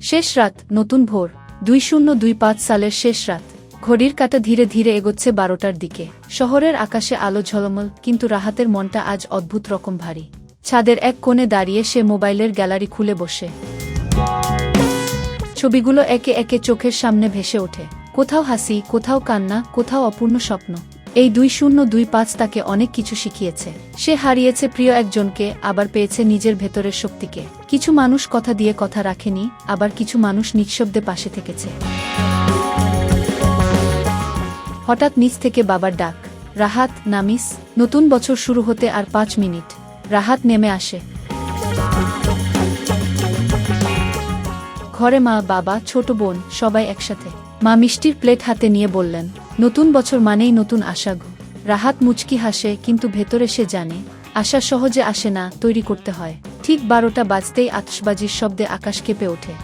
শেষ রাত, নতুন ভোর, দুই শূন্য দুই পাঁচ সালের শেষ রাত। ঘড়ির কাটা ধীরে ধীরে এগোচ্ছে বারোটার দিকে। শহরের আকাশে আলো ঝলমল, কিন্তু রাহাতের মনটা আজ অদ্ভুত রকম ভারী। ছাদের এক কোণে দাঁড়িয়ে সে মোবাইলের গ্যালারি খুলে বসে। ছবিগুলো একে একে চোখের সামনে ভেসে ওঠে। কোথাও হাসি, কোথাও কান্না, কোথাও অপূর্ণ স্বপ্ন। এই দুই শূন্য দুই পাঁচ তাকে অনেক কিছু শিখিয়েছে। সে হারিয়েছে প্রিয় একজনকে, আবার পেয়েছে নিজের ভেতরের শক্তিকে। কিছু মানুষ কথা দিয়ে কথা রাখেনি, আবার কিছু মানুষ নিঃশব্দে পাশে থেকেছে। হঠাৎ নিচ থেকে বাবার ডাক, রাহাত, নামিস, নতুন বছর শুরু হতে আর পাঁচ মিনিট। রাহাত নেমে আসে। ঘরে মা, বাবা, ছোট বোন সবাই একসাথে। মা মিষ্টির প্লেট হাতে নিয়ে বললেন নতুন বছর মানেই নতুন আশা গো। রাহাত মুচকি হাসে, কিন্তু ভেতরে সে জানে, আশা সহজে আসে না, তৈরি করতে হয়। ঠিক বারোটা বাজতেই আতসবাজির শব্দে আকাশ কেঁপে ওঠে।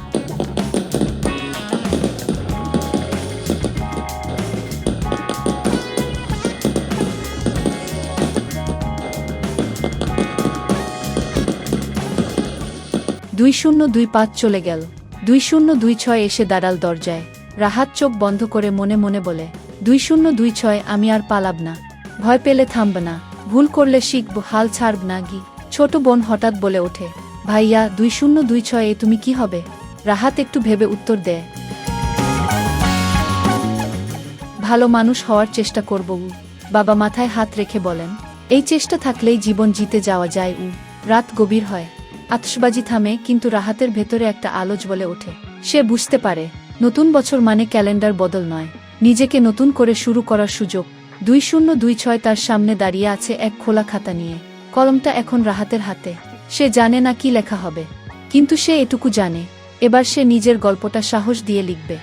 দুই শূন্য দুই পাঁচ চলে গেল। দুই শূন্য দুই ছয় এসে দাঁড়াল দরজায়। রাহাত চোখ বন্ধ করে মনে মনে বলে দুই শূন্য দুই ছয়, আমি আর পালাব না। ভয় পেলে থামব না। ভুল করলে শিখব, হাল ছাড়ব না গি। ছোট বোন হঠাৎ বলে ওঠে, ভাইয়া, দুই শূন্য দুই ছয়, এ তুমি কি হবে? রাহাত একটু ভেবে উত্তর দেয়, ভালো মানুষ হওয়ার চেষ্টা করব উ। বাবা মাথায় হাত রেখে বলেন, এই চেষ্টা থাকলেই জীবন জিতে যাওয়া যায় উ। রাত গভীর হয়। আতসবাজি থামে, কিন্তু রাহাতের ভেতরে একটা আলোচ বলে ওঠে, সে বুঝতে পারে, নতুন বছর মানে ক্যালেন্ডার বদল নয়। নিজেকে নতুন করে শুরু করার সুযোগ। দুই শূন্য দুই ছয় তার সামনে দাঁড়িয়ে আছে এক খোলা খাতা নিয়ে। কলমটা এখন রাহাতের হাতে। সে জানে না কি লেখা হবে। কিন্তু সে এটুকু জানে। এবার সে নিজের গল্পটা সাহস দিয়ে লিখবে।